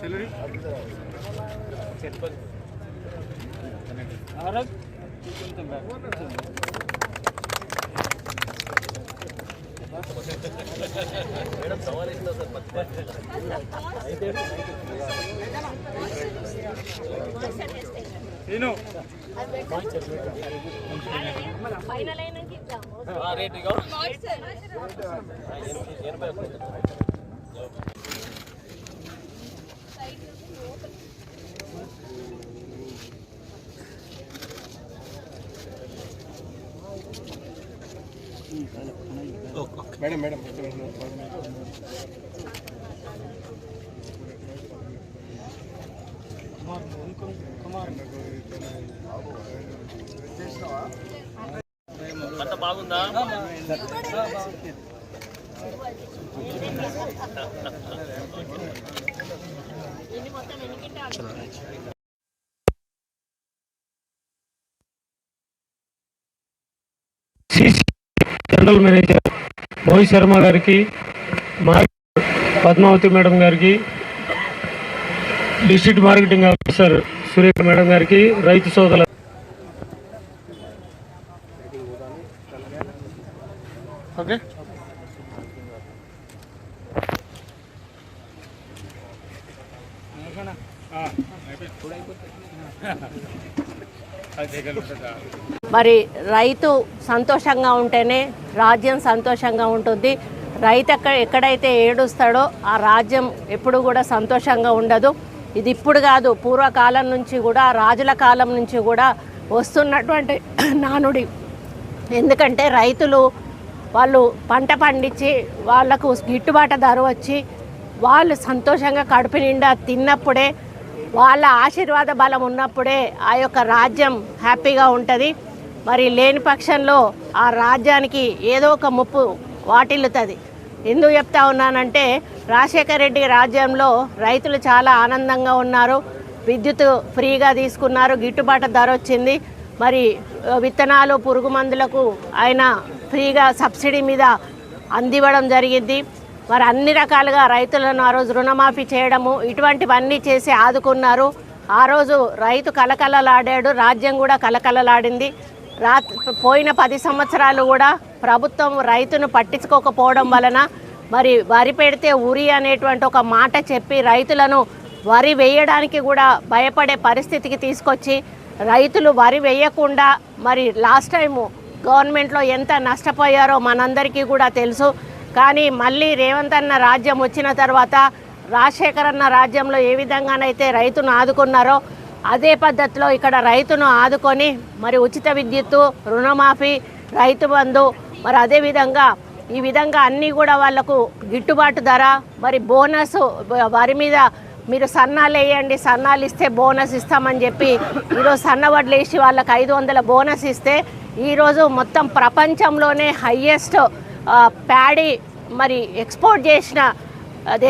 సెల్వి అన్న కొంచెం cell cell phone తీయండి సెల్వి నేను ఫైనల్ అయినాక ఇద్దాము మేడం మేడం ఎన్ని మేడం మేడం. కింటాలు బాగుందా? జనరల్ మేనేజర్ మోహిత్ శర్మ గారికి మార్కెట్ పద్మావతి మేడం గారికి district marketing officer Surekha madam గారికి రైతు సోదరుల ఓకే. మరి రైతు సంతోషంగా ఉంటేనే రాజ్యం సంతోషంగా ఉంటుంది. రైతు ఎక్కడ ఎక్కడైతే ఏడుస్తాడో ఆ రాజ్యం ఎప్పుడు కూడా సంతోషంగా ఉండదు. ఇది ఇప్పుడు కాదు పూర్వకాలం నుంచి కూడా రాజుల కాలం నుంచి కూడా వస్తున్నటువంటి నానుడి. ఎందుకంటే రైతులు వాళ్ళు పంట పండించి వాళ్ళకు గిట్టుబాటు ధర వచ్చి వాళ్ళు సంతోషంగా కడుపు నిండా తిన్నప్పుడే వాళ్ళ ఆశీర్వాద బలం ఉన్నప్పుడే ఆ యొక్క రాజ్యం హ్యాపీగా ఉంటుంది. మరి లేని పక్షంలో ఆ రాజ్యానికి ఏదో ఒక ముప్పు వాటిల్లుతుంది. ఎందుకు చెప్తా ఉన్నానంటే రాజశేఖర రెడ్డి రాజ్యంలో రైతులు చాలా ఆనందంగా ఉన్నారు. విద్యుత్ ఫ్రీగా తీసుకున్నారు గిట్టుబాటు ధర వచ్చింది. మరి విత్తనాలు పురుగు మందులకు ఆయన ఫ్రీగా సబ్సిడీ మీద అందివ్వడం జరిగింది. మరి అన్ని రకాలుగా రైతులను ఆ రోజు రుణమాఫీ చేయడము ఇటువంటివన్నీ చేసి ఆదుకున్నారు. ఆ రోజు రైతు కలకలలాడాడు రాజ్యం కూడా కలకలలాడింది రా పోయిన పది సంవత్సరాలు కూడా ప్రభుత్వం రైతును పట్టించుకోకపోవడం వలన మరి వరి పెడితే ఉరి అనేటువంటి ఒక మాట చెప్పి రైతులను వరి వేయడానికి కూడా భయపడే పరిస్థితికి తీసుకొచ్చి రైతులు వరి వేయకుండా మరి లాస్ట్ టైము గవర్నమెంట్లో ఎంత నష్టపోయారో మనందరికీ కూడా తెలుసు. కానీ మళ్ళీ రేవంత్ అన్న రాజ్యం వచ్చిన తర్వాత రాజశేఖర్ అన్న రాజ్యంలో ఏ విధంగానైతే రైతును ఆదుకున్నారో అదే పద్ధతిలో ఇక్కడ రైతును ఆదుకొని మరి ఉచిత విద్యుత్తు రుణమాఫీ రైతు బంధు మరి అదేవిధంగా ఈ విధంగా అన్నీ కూడా వాళ్ళకు గిట్టుబాటు ధర మరి బోనస్ వరి మీద మీరు సన్నాలు వేయండి సన్నాలు ఇస్తే బోనస్ ఇస్తామని చెప్పి ఈరోజు సన్న వడ్లు వేసి వాళ్ళకి ఐదు వందల బోనస్ ఇస్తే ఈరోజు మొత్తం ప్రపంచంలోనే హయ్యెస్ట్ ప్యాడీ మరి ఎక్స్పోర్ట్ చేసిన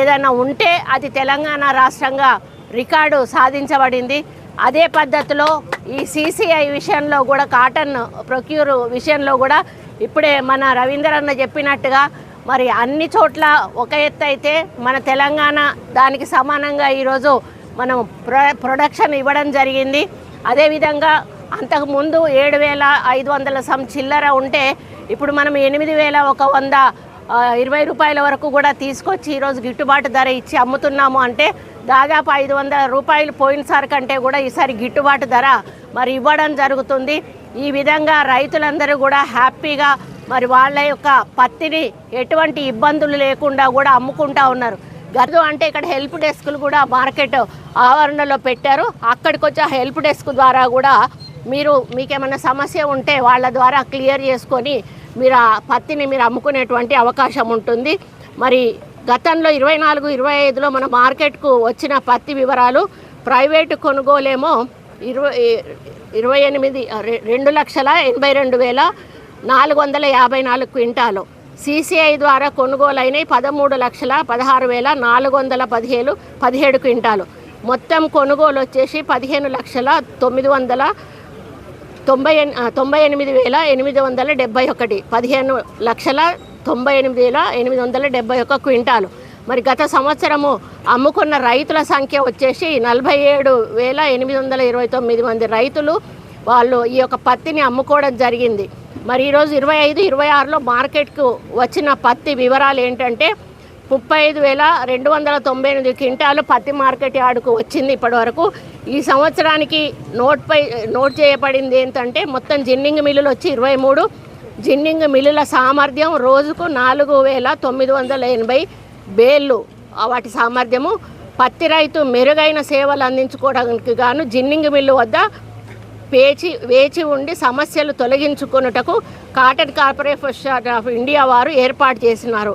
ఏదైనా ఉంటే అది తెలంగాణ రాష్ట్రంగా రికార్డు సాధించబడింది. అదే పద్ధతిలో ఈ సీసీఐ విషయంలో కూడా కాటన్ ప్రొక్యూర్ విషయంలో కూడా ఇప్పుడే మన రవీందర్ అన్న చెప్పినట్టుగా మరి అన్ని చోట్ల ఒక ఎత్తు అయితే మన తెలంగాణ దానికి సమానంగా ఈరోజు మనం ప్రొ ప్రొడక్షన్ ఇవ్వడం జరిగింది. అదేవిధంగా అంతకుముందు ఏడు వేల ఐదు వందల సమ్ చిల్లర ఉంటే ఇప్పుడు మనం ఎనిమిది వేల ఒక వంద ఇరవై రూపాయల వరకు కూడా తీసుకొచ్చి ఈరోజు గిట్టుబాటు ధర ఇచ్చి అమ్ముతున్నాము అంటే దాదాపు ఐదు వందల రూపాయలు పోయినసారి కంటే కూడా ఈసారి గిట్టుబాటు ధర మరి ఇవ్వడం జరుగుతుంది. ఈ విధంగా రైతులందరూ కూడా హ్యాపీగా మరి వాళ్ళ యొక్క పత్తిని ఎటువంటి ఇబ్బందులు లేకుండా కూడా అమ్ముకుంటా ఉన్నారు. గతం అంటే ఇక్కడ హెల్ప్ డెస్క్లు కూడా మార్కెట్ ఆవరణలో పెట్టారు. అక్కడికి వచ్చి ఆ హెల్ప్ డెస్క్ ద్వారా కూడా మీరు మీకేమైనా సమస్య ఉంటే వాళ్ళ ద్వారా క్లియర్ చేసుకొని మీరు ఆ పత్తిని మీరు అమ్ముకునేటువంటి అవకాశం ఉంటుంది. మరి గతంలో ఇరవై నాలుగు ఇరవై ఐదులో మన మార్కెట్కు వచ్చిన పత్తి వివరాలు ప్రైవేటు కొనుగోలేమో ఇరవై ఇరవై ఎనిమిది రెండు లక్షల ఎనభై రెండు వేల నాలుగు వందల యాభై నాలుగు క్వింటాలు. సీసీఐ ద్వారా కొనుగోలైన పదమూడు లక్షల పదహారు వేల నాలుగు వందల పదిహేను పదిహేడు క్వింటాలు. మొత్తం కొనుగోలు వచ్చేసి పదిహేను లక్షల తొమ్మిది వందల తొంభై ఎన్- తొంభై ఎనిమిది వేల ఎనిమిది వందల డెబ్బై ఒకటి. పదిహేను లక్షల తొంభై ఎనిమిది వేల ఎనిమిది వందల డెబ్బై ఒక క్వింటాలు. మరి గత సంవత్సరము అమ్ముకున్న రైతుల సంఖ్య వచ్చేసి నలభై ఏడు వేల ఎనిమిది వందల ఇరవై తొమ్మిది మంది రైతులు వాళ్ళు ఈ యొక్క పత్తిని అమ్ముకోవడం జరిగింది. మరి ఈరోజు ఇరవై ఐదు ఇరవై ఆరులో మార్కెట్కు వచ్చిన పత్తి వివరాలు ఏంటంటే ముప్పై ఐదు వేల రెండు వందల తొంభై ఎనిమిది క్వింటాలు పత్తి మార్కెట్ యార్డుకు వచ్చింది ఇప్పటివరకు. ఈ సంవత్సరానికి నోట్పై నోట్ చేయబడింది ఏంటంటే మొత్తం జిన్నింగ్ మిల్లులు వచ్చి ఇరవై మూడు. జిన్నింగ్ మిల్లుల సామర్థ్యం రోజుకు నాలుగు వేల తొమ్మిది వందల ఎనభై బేళ్ళు వాటి సామర్థ్యము. పత్తి రైతు మెరుగైన సేవలు అందించుకోవడానికి గాను జిన్నింగ్ మిల్లు వద్ద పేచి వేచి ఉండి సమస్యలు తొలగించుకొనుటకు కాటన్ కార్పొరేషన్ ఆఫ్ ఇండియా వారు ఏర్పాటు చేసినారు.